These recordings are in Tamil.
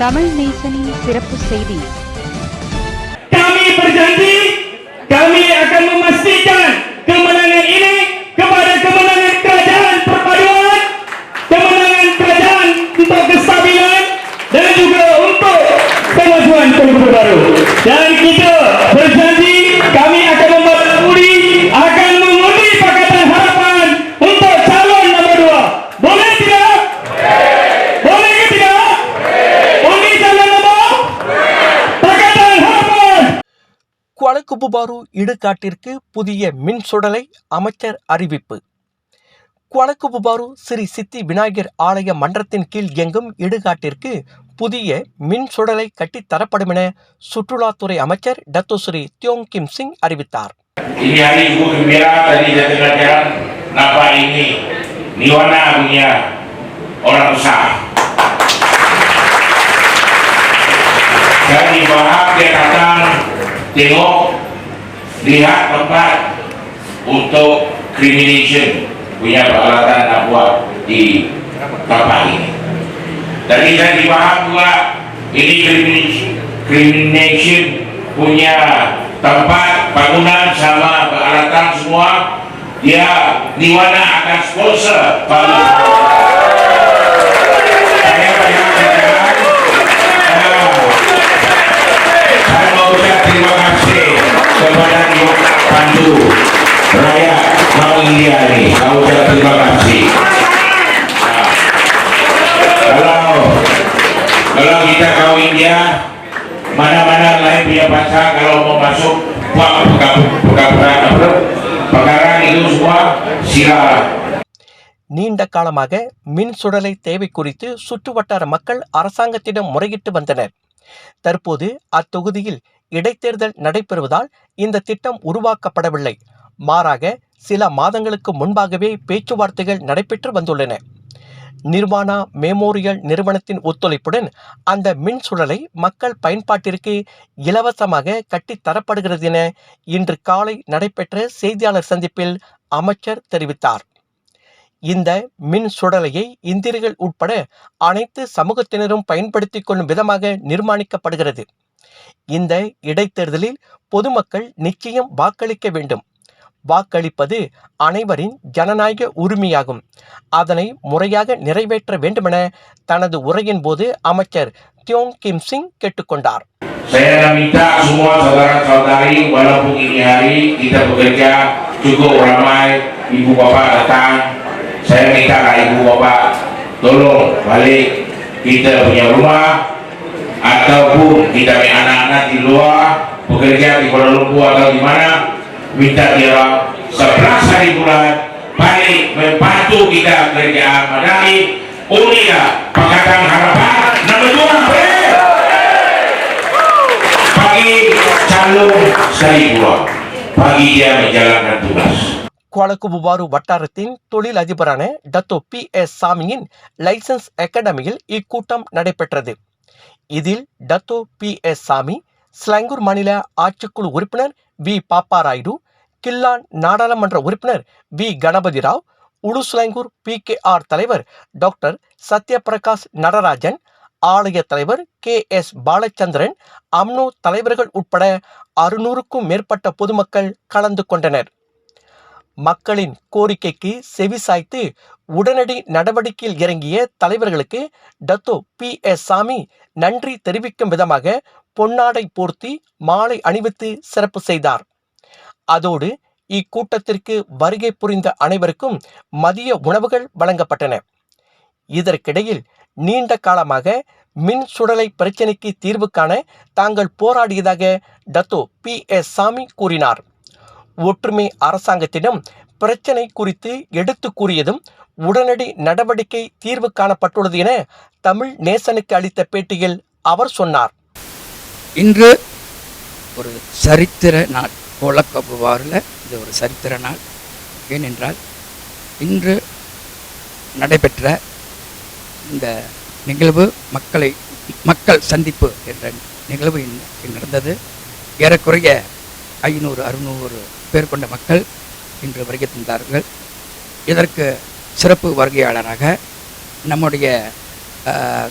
தமிழ் நேசனின் சிறப்பு செய்தி Kami berjanji, kami akan memastikan kemenangan ini kepada kemenangan kerajaan perpaduan, kemenangan kerajaan untuk kestabilan dan juga untuk kemajuan Telugu Baru. Dan kita குபுபாரு இடுகாட்டிற்கு புதிய மின் சுடலை அமைச்சர் அறிவிப்பு. குவளக்குபுபாரு ஸ்ரீ சித்தி விநாயகர் ஆலய மன்றத்தின் கீழ் இயங்கும் இடுகாட்டிற்கு புதிய மின் சுடலை கட்டித்தரப்படும் என சுற்றுலாத்துறை அமைச்சர் டத்து ஸ்ரீ தியோங் கிம் சிங் அறிவித்தார். Ini hari dia datang tengok lihat tempat untuk crimination punya peralatan nak buat di tempat ini. Tadi saya dibahas juga ini crimination, punya tempat bangunan sama peralatan semua dia Niwana akan sponsor bagi நீண்ட காலமாக மின் சுடலை தேவை குறித்து சுற்றுவட்டார மக்கள் அரசாங்கத்திடம் முறையிட்டு வந்தனர். தற்போது அத்தொகுதியில் இடைத்தேர்தல் நடைபெறுவதால் இந்த திட்டம் உருவாக்கப்படவில்லை. மாறாக சில மாதங்களுக்கு முன்பாகவே பேச்சுவார்த்தைகள் நடைபெற்று வந்துள்ளன. நிர்வாணா மெமோரியல் நிறுவனத்தின் ஒத்துழைப்புடன் அந்த மின் சுழலை மக்கள் பயன்பாட்டிற்கு இலவசமாக கட்டித்தரப்படுகிறது என இன்று காலை நடைபெற்ற செய்தியாளர் சந்திப்பில் அமைச்சர் தெரிவித்தார். இந்த மின் சுடலையை இந்தியர்கள் உட்பட அனைத்து சமூகத்தினரும் பயன்படுத்திக் கொள்ளும் விதமாக நிர்மாணிக்கப்படுகிறது. இந்த இடைத்தேர்தலில் பொதுமக்கள் நிச்சயம் வாக்களிக்க வேண்டும். வாக்களிப்பது அனைவரின் ஜனநாயக உரிமையாகும் அதனை முறையாக நிறைவேற்ற வேண்டுமென தனது உரையின் போது அமைச்சர் தியோங் கிம் சிங் கேட்டுக்கொண்டார் Saya minta semua saudara-saudari walaupun ini hari kita bekerja cukup ramai ibu bapa datang. Saya minta lah ibu bapa tolong balik kita punya rumah ataupun kita punya anak-anak di luar bekerja di Kuala Lumpur atau di mana minta dia sebelas hari bulan balik membantu kita kerjaan madani Unia Pakatan Harapan Nombor dua bagi calon sekali bagi dia menjalankan tugas. குவளக்குபுவாரு வட்டாரத்தின் தொழில் அதிபரான டத்தோ பி எஸ் சாமியின் லைசன்ஸ் அகாடமியில் இக்கூட்டம் நடைபெற்றது இதில் டத்தோ பி எஸ் சாமி ஸ்லாங்கூர் மாநில ஆட்சிக்குழு உறுப்பினர் வி பாப்பா பாப்பாராயுடு கில்லான் நாடாளுமன்ற உறுப்பினர் வி. கணபதி ராவ் உடுஸ்லாங்கூர் பி. கே. ஆர். தலைவர் டாக்டர் சத்யபிரகாஷ் நடராஜன் ஆலய தலைவர் கே. எஸ். பாலச்சந்திரன் அம்னோ தலைவர்கள் உட்பட அறுநூறுக்கும் மேற்பட்ட பொதுமக்கள் கலந்து கொண்டனர். மக்களின் கோரிக்கைக்கு செவிசாய்த்து உடனடி நடவடிக்கையில் இறங்கிய தலைவர்களுக்கு டத்தோ பி. எஸ். சாமி நன்றி தெரிவிக்கும் விதமாக பொன்னாடை போர்த்தி மாலை அணிவித்து சிறப்பு செய்தார். அதோடு இக்கூட்டத்திற்கு வருகை புரிந்த அனைவருக்கும் மதிய உணவுகள் வழங்கப்பட்டன. இதற்கிடையில் நீண்ட காலமாக மின் சுடலை பிரச்சினைக்கு தீர்வு காண தாங்கள் போராடியதாக டத்தோ பி. எஸ். சாமி கூறினார். ஒற்றுமை அரசாங்கத்திடம் பிரச்சனை குறித்து எடுத்து கூறியதும் உடனடி நடவடிக்கை தீர்வு காணப்பட்டுள்ளது என தமிழ் நேசனுக்கு அளித்த பேட்டியில் அவர் சொன்னார். இன்று ஒரு சரித்திர நாள். கோலக்கபுவாரில் இது ஒரு சரித்திர நாள். ஏனென்றால் இன்று நடைபெற்ற இந்த நிகழ்வு மக்களை மக்கள் சந்திப்பு என்ற நிகழ்வு நடந்தது. ஏறக்குறைய ஐநூறு அறுநூறு பேர் கொண்ட மக்கள் இன்று வருகை தந்தார்கள். இதற்கு சிறப்பு வருகையாளராக நம்முடைய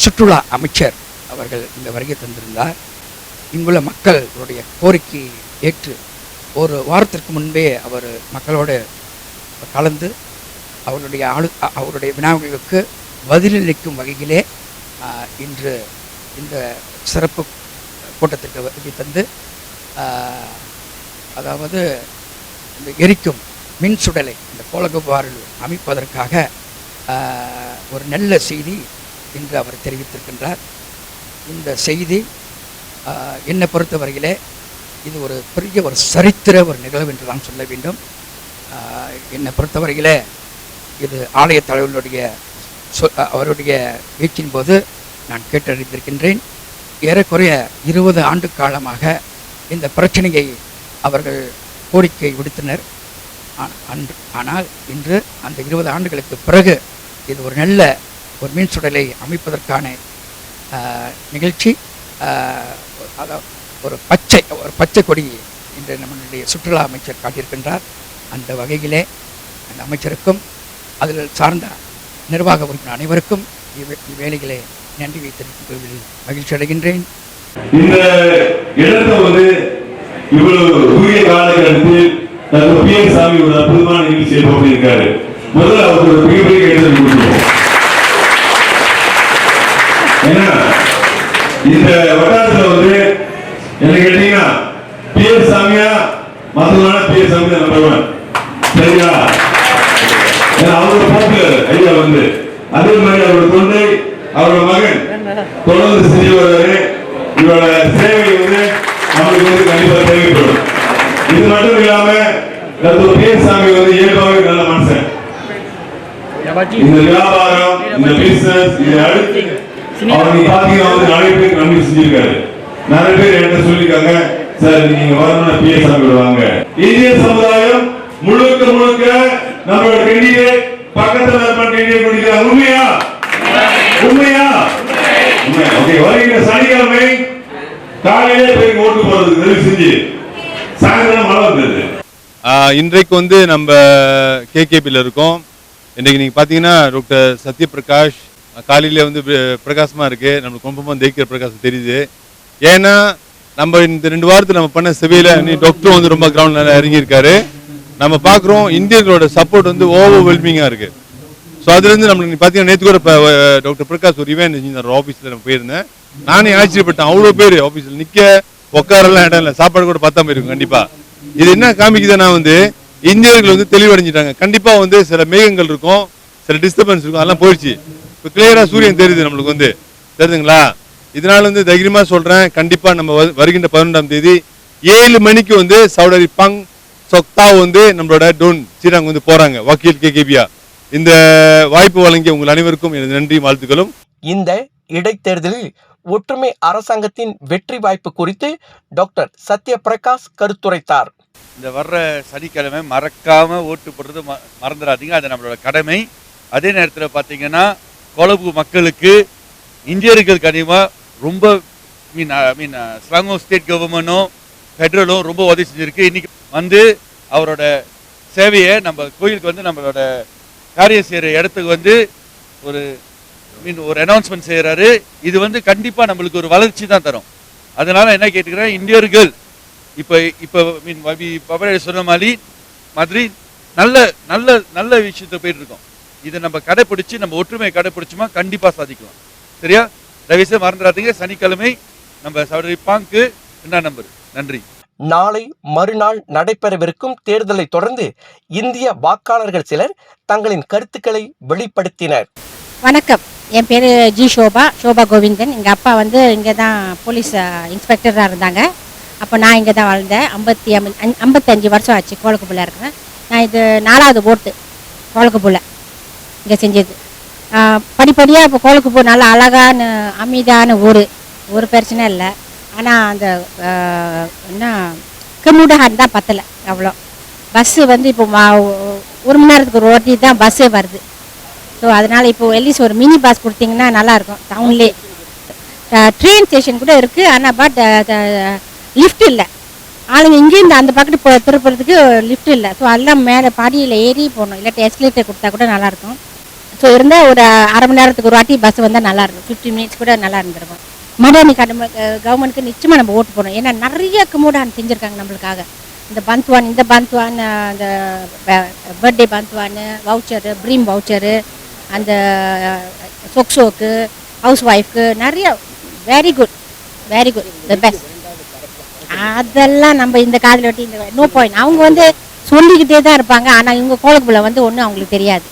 சுற்றுலா அமைச்சர் அவர்கள் இந்த வருகை தந்திருந்தார். இங்குள்ள மக்களுடைய கோரிக்கை ஏற்று ஒரு வாரத்திற்கு முன்பே அவர் மக்களோடு கலந்து அவருடைய ஆளு அவருடைய வினாவுகளுக்கு பதிலளிக்கும் வகையிலே இன்று இந்த சிறப்பு கூட்டத்திற்கு வருகை தந்து அதாவது இந்த எரிக்கும் மின் சுடலை இந்த கோலகுபாரில் அமைப்பதற்காக ஒரு நல்ல செய்தி இன்று அவர் தெரிவித்திருக்கின்றார். இந்த செய்தி என்னை பொறுத்தவரையிலே இது ஒரு பெரிய ஒரு சரித்திர ஒரு நிகழ்வு என்று நான் சொல்ல வேண்டும். என்னை பொறுத்தவரையில் இது ஆலய தலைவர்களுடைய சொ- அவருடைய பேச்சின் போது நான் கேட்டறிந்திருக்கின்றேன். ஏறக்குறைய இருபது ஆண்டு காலமாக இந்த பிரச்சனையை அவர்கள் கோரிக்கை விடுத்தனர். அன்று ஆனால் இன்று அந்த இருபது ஆண்டுகளுக்கு பிறகு இது ஒரு நல்ல ஒரு மீன் சுடலை அமைப்பதற்கான நிகழ்ச்சி. அதாவது ஒரு பச்சை ஒரு பச்சை கொடி இன்று நம்மளுடைய சுற்றுலா அமைச்சர் காட்டியிருக்கின்றார். அந்த வகையிலே அந்த அமைச்சருக்கும் அதில் சார்ந்த நிர்வாக உறுப்பினர் அனைவருக்கும் இவ்வே- நன்றி வைத்திருக்கும் மகிழ்ச்சி அடைகின்றேன். இந்த இடத்தை வந்து இவ்வளவு குறுகிய காலகட்டத்தில் டாக்டர் பி என் சாமி ஒரு அற்புதமான முதல்ல அவருக்கு ஒரு மிகப்பெரிய கைதல் கொடுக்கணும் ஏன்னா இந்த வட்டாரத்தில் வந்து என்ன கேட்டீங்கன்னா பி எஸ் சாமியா? மற்றவங்க பி எஸ் சாமி தான் நம்பர் சரியா? ஏன்னா அவரோட பாப்புலர் ஐயா வந்து. அதே மாதிரி அவரோட தொண்டை அவரோட மகன் தொடர்ந்து செய்ய வர்றாரு இவரோட சேவை வந்து அவருக்கு வந்து கண்டிப்பா தேவைப்படும். இது மட்டும் இல்லாம கருத்து பி எஸ் சாமி வந்து இயல்பாகவே நல்ல மனுஷன். இந்த வியாபாரம் இந்த பிசினஸ் இது அடுத்து அவர் பாத்தீங்கன்னா வந்து நிறைய பேருக்கு நம்பி செஞ்சிருக்காரு. நிறைய பேர் என்கிட்ட சொல்லிருக்காங்க சார் நீங்க வரணும் பி எஸ் சாமி இந்திய சமுதாயம் முழுக்க முழுக்க நம்மளோட கேண்டிடேட் பக்கத்துல இருக்க கேண்டிடேட் பண்ணிக்கிறாங்க உண்மையா? உண்மையா? ஓகே வருகிற சனிக்கிழமை காலையிலே போய் ஓட்டு போறதுக்கு தயவு செஞ்சு. சாயந்தரம் மழை வந்தது. இன்றைக்கு வந்து நம்ம கேகேபியில் இருக்கோம். இன்றைக்கு நீங்கள் பார்த்தீங்கன்னா டாக்டர் சத்யபிரகாஷ் காலையில் வந்து பிரகாசமாக இருக்குது நம்மளுக்கு ரொம்ப தெய்க்கிற பிரகாசம் தெரியுது. ஏன்னா நம்ம இந்த ரெண்டு வாரத்தில் நம்ம பண்ண சபையில் நீ டாக்டரும் வந்து ரொம்ப கிரவுண்ட்ல இறங்கியிருக்காரு. நம்ம பார்க்குறோம் இந்தியர்களோட சப்போர்ட் வந்து ஓவர் வெல்மிங்காக இருக்கு. ஸோ அதுலேருந்து நம்மளுக்கு நீ பார்த்தீங்கன்னா நேற்று கூட இப்போ டாக்டர் பிரகாஷ் ஒரு இவன் செஞ்சிருந்தார் ஆஃபீஸில் நம்ம போயிருந்தேன். நானே ஆச்சரியப்பட்டேன். அவ்வளோ பேர் ஆஃபீஸில் நிற்க உட்காரெல்லாம் இடம் இல்லை. சாப்பாடு கூட பார்த்தா இருக்கும் கண்டிப்பாக இது என்ன காமிக்குதுன்னா வந்து இந்தியர்கள் வந்து தெளிவடைஞ்சிட்டாங்க. கண்டிப்பாக வந்து சில மேகங்கள் இருக்கும் சில டிஸ்டர்பன்ஸ் இருக்கும் அதெல்லாம் போயிடுச்சு. இப்போ கிளியராக சூரியன் தெரியுது நம்மளுக்கு வந்து. தெரியுதுங்களா? இதனால வந்து தைரியமாக சொல்கிறேன் கண்டிப்பாக நம்ம வரு- வருகின்ற பதினொன்றாம் தேதி ஏழு மணிக்கு வந்து சவுடரி பங் சொக்தாவ் வந்து நம்மளோட டோன் ஸ்ரீரங்கம் வந்து போகிறாங்க வக்கீல் கேகேபியா இந்த வாய்ப்பு வழங்கிய உங்கள் அனைவருக்கும் எனது நன்றி வாழ்த்துக்களும். இந்த இடைத்தேர்தலில் ஒற்றுமை அரசாங்கத்தின் வெற்றி வாய்ப்பு குறித்து டாக்டர் சத்யபிரகாஷ் கருத்துரைத்தார். இந்த வர்ற சனிக்கிழமை மறக்காம ஓட்டு போடுறது ம மறந்துடாதீங்க அது நம்மளோட கடமை. அதே நேரத்தில் பார்த்தீங்கன்னா கொழம்பு மக்களுக்கு இந்தியர்கள் கனிமா ரொம்ப மீன் ஐ மீன் ஸ்லாங்கோ ஸ்டேட் கவர்மெண்ட்டும் ஃபெட்ரலும் ரொம்ப உதவி செஞ்சிருக்கு. இன்னைக்கு வந்து அவரோட சேவையை நம்ம கோயிலுக்கு வந்து நம்மளோட காரியம் செய்கிற இடத்துக்கு வந்து ஒரு மீன் ஒரு அனௌன்ஸ்மெண்ட் செய்கிறாரு இது வந்து கண்டிப்பாக நம்மளுக்கு ஒரு வளர்ச்சி தான் தரும். அதனால என்ன கேட்டுக்கிறேன் இந்தியர்கள் இப்போ இப்போ மீன் வபி பபடி சொன்ன மாதிரி மாதிரி நல்ல நல்ல நல்ல விஷயத்தை போயிட்டு இருக்கோம். இதை நம்ம கடைப்பிடிச்சு நம்ம ஒற்றுமையை கடைப்பிடிச்சுமா கண்டிப்பாக சாதிக்கலாம். சரியா? தயவுசெய்து மறந்துடாதீங்க. சனிக்கிழமை நம்ம சௌடரி பாங்க்கு என்ன நம்பர் நன்றி. நாளை மறுநாள் நடைபெறவிருக்கும் தேர்தலை தொடர்ந்து இந்திய வாக்காளர்கள் சிலர் தங்களின் கருத்துக்களை வெளிப்படுத்தினர். வணக்கம். என் பேர் ஜி சோபா சோபா கோவிந்தன். எங்கள் அப்பா வந்து இங்கே தான் போலீஸ் இன்ஸ்பெக்டராக இருந்தாங்க. அப்போ நான் இங்கே தான் வாழ்ந்தேன். ஐம்பத்தி ஐம்பத்தஞ்சு வருஷம் ஆச்சு. கோலக்குப்புல இருக்கிறேன். நான் இது நாலாவது ஓட்டு கோலக்குப்புல இங்கே செஞ்சது. படிப்படியாக இப்போ கோலக்குப்பு நல்லா அழகான அமைதியான ஊர். ஒரு பிரச்சனை இல்லை. ஆனால் அந்த என்ன கம்முடகான் தான் பத்தலை அவ்வளோ. பஸ்ஸு வந்து இப்போ ஒரு மணி நேரத்துக்கு ஒரு ஓட்டி தான் பஸ்ஸே வருது. ஸோ அதனால் இப்போ எல்லீஸ் ஒரு மினி பஸ் கொடுத்தீங்கன்னா நல்லாயிருக்கும் டவுன்லே ட்ரெயின் ஸ்டேஷன் கூட இருக்குது ஆனால் பட் லிஃப்ட் இல்லை. ஆளுங்க இங்கேருந்து அந்த பக்கத்து போ திருப்புறதுக்கு லிஃப்ட் இல்லை. ஸோ எல்லாம் மேலே படியில் ஏறி போகணும். இல்லாட்டி எஸ்கலேட்டர் கொடுத்தா கூட நல்லாயிருக்கும் ஸோ இருந்தால் ஒரு அரை மணி நேரத்துக்கு ஒரு வாட்டி பஸ் வந்தால் நல்லாயிருக்கும் ஃபிஃப்டி மினிட்ஸ் கூட நல்லா இருந்திருக்கும். மடானி கடமை கவர்மெண்ட்டுக்கு நிச்சயமாக நம்ம ஓட்டு போடணும். ஏன்னா நிறைய குமுடான் செஞ்சுருக்காங்க நம்மளுக்காக. இந்த பந்த்வான் இந்த பந்த்வான் அந்த பர்த்டே பந்த்வான் வவுச்சரு ப்ரீம் வவுச்சரு அந்த சொக்ஸோக்கு ஹவுஸ் ஒய்ஃப்க்கு நிறைய very good very good the best அதெல்லாம் நம்ம இந்த காதில் வெட்டி இந்த நோ பாயிண்ட் அவங்க வந்து சொல்லிக்கிட்டே தான் இருப்பாங்க. ஆனால் இவங்க கோலக்குள்ள வந்து ஒன்றும் அவங்களுக்கு தெரியாது.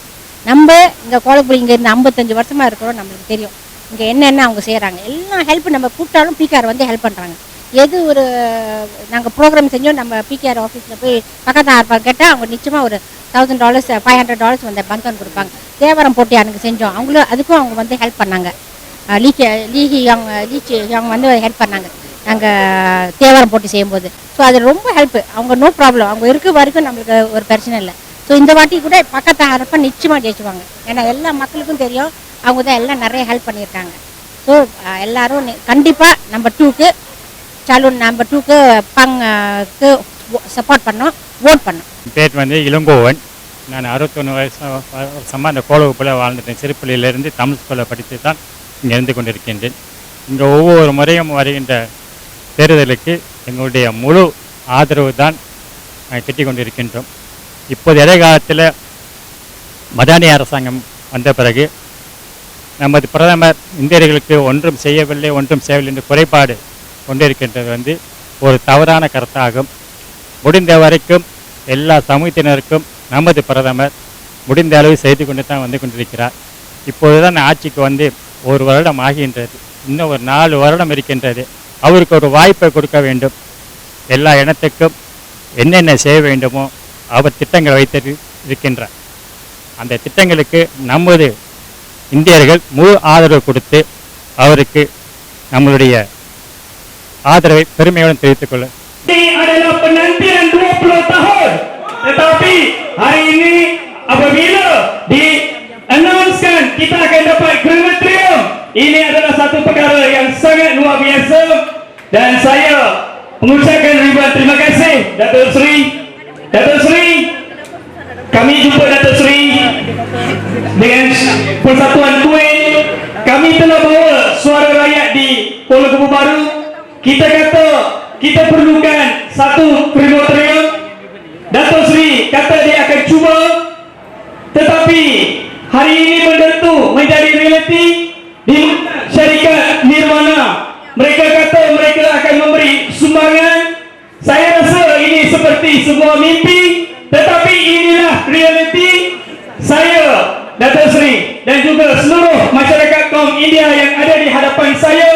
நம்ம இங்கே கோலப்புலி இங்கே இருந்து ஐம்பத்தஞ்சு வருஷமாக இருக்கிறோம் நம்மளுக்கு தெரியும். இங்கே என்னென்ன அவங்க செய்கிறாங்க எல்லாம் ஹெல்ப் நம்ம கூப்பிட்டாலும் பிகேஆர் வந்து ஹெல்ப் பண்ணுறாங்க எது ஒரு நாங்கள் ப்ரோக்ராம் செஞ்சோம் நம்ம பிகேஆர் ஆஃபீஸில் போய் பக்கத்தில் இருப்பாங்க கேட்டால் அவங்க நிச்சயமாக ஒரு thousand dollars five hundred dollars வந்து பந்தன் கொடுப்பாங்க. தேவரம் போட்டி அன்றைக்கி செஞ்சோம். அவங்களும் அதுக்கும் அவங்க வந்து ஹெல்ப் பண்ணாங்க. லீக்கி லீஹி அவங்க லீச்சி அவங்க வந்து ஹெல்ப் பண்ணாங்க. நாங்கள் தேவரம் போட்டி செய்யும்போது. ஸோ அது ரொம்ப ஹெல்ப் அவங்க நோ ப்ராப்ளம் அவங்க இருக்க வரைக்கும் நம்மளுக்கு ஒரு பிரச்சனை இல்லை. ஸோ இந்த வாட்டி கூட பக்கத்து அரப்ப நிச்சயமாக ஜெயிச்சுவாங்க. ஏன்னா எல்லா மக்களுக்கும் தெரியும் அவங்க தான் எல்லாம் நிறைய ஹெல்ப் பண்ணியிருக்காங்க. ஸோ எல்லாரும் கண்டிப்பாக நம்பர் டூக்கு சலூன் நம்பர் டூக்கு பங்கு சப்போர்ட் பண்ணோம் ஓட் பண்ணோம் பேர் வந்து இளங்கோவன். நான் அறுபத்தொன்று வயசு வருஷமாக அந்த கோலகுப்பில் வாழ்ந்துட்டேன். சிறுப்பள்ளியிலிருந்து தமிழ் ஸ்கூலில் படித்து தான் இங்கே இருந்து கொண்டிருக்கின்றேன். இங்கே ஒவ்வொரு முறையும் வருகின்ற தேர்தலுக்கு எங்களுடைய முழு ஆதரவு தான் கட்டி கொண்டிருக்கின்றோம் இப்போது இடைக்காலத்தில் மதானி அரசாங்கம் வந்த பிறகு நமது பிரதமர் இந்தியர்களுக்கு ஒன்றும் செய்யவில்லை ஒன்றும் செய்யவில்லை என்று குறைபாடு கொண்டிருக்கின்றது வந்து ஒரு தவறான கருத்தாகும். முடிந்த வரைக்கும் எல்லா சமூகத்தினருக்கும் நமது பிரதமர் முடிந்த அளவு செய்து கொண்டு தான் வந்து கொண்டிருக்கிறார். இப்பொழுதுதான் ஆட்சிக்கு வந்து ஒரு வருடம் ஆகின்றது. இன்னும் ஒரு நாலு வருடம் இருக்கின்றது. அவருக்கு ஒரு வாய்ப்பை கொடுக்க வேண்டும். எல்லா இனத்துக்கும் என்னென்ன செய்ய வேண்டுமோ அவர் திட்டங்கள் வைத்து இருக்கின்றார் அந்த திட்டங்களுக்கு நமது இந்தியர்கள் முழு ஆதரவு கொடுத்து அவருக்கு நம்மளுடைய ஆதரவை பெருமையுடன் தெரிவித்துக் கொள்ள Ini adalah penantian 20 tahun. Tetapi hari ini apabila di announcekan kita akan dapat krematorium, ini adalah satu perkara yang sangat luar biasa dan saya mengucapkan ribuan terima kasih Datuk Seri. Datuk Seri, kami jumpa Datuk Seri dengan Persatuan Kuwait. Kami telah bawa suara rakyat di Pulau Kubu Baru. Kita kata kita perlukan satu krematorium. Datuk Seri kata dia akan cuba tetapi hari ini benda tu menjadi realiti di seperti sebuah mimpi tetapi inilah realiti saya Datuk Seri dan juga seluruh masyarakat kaum India yang ada di hadapan saya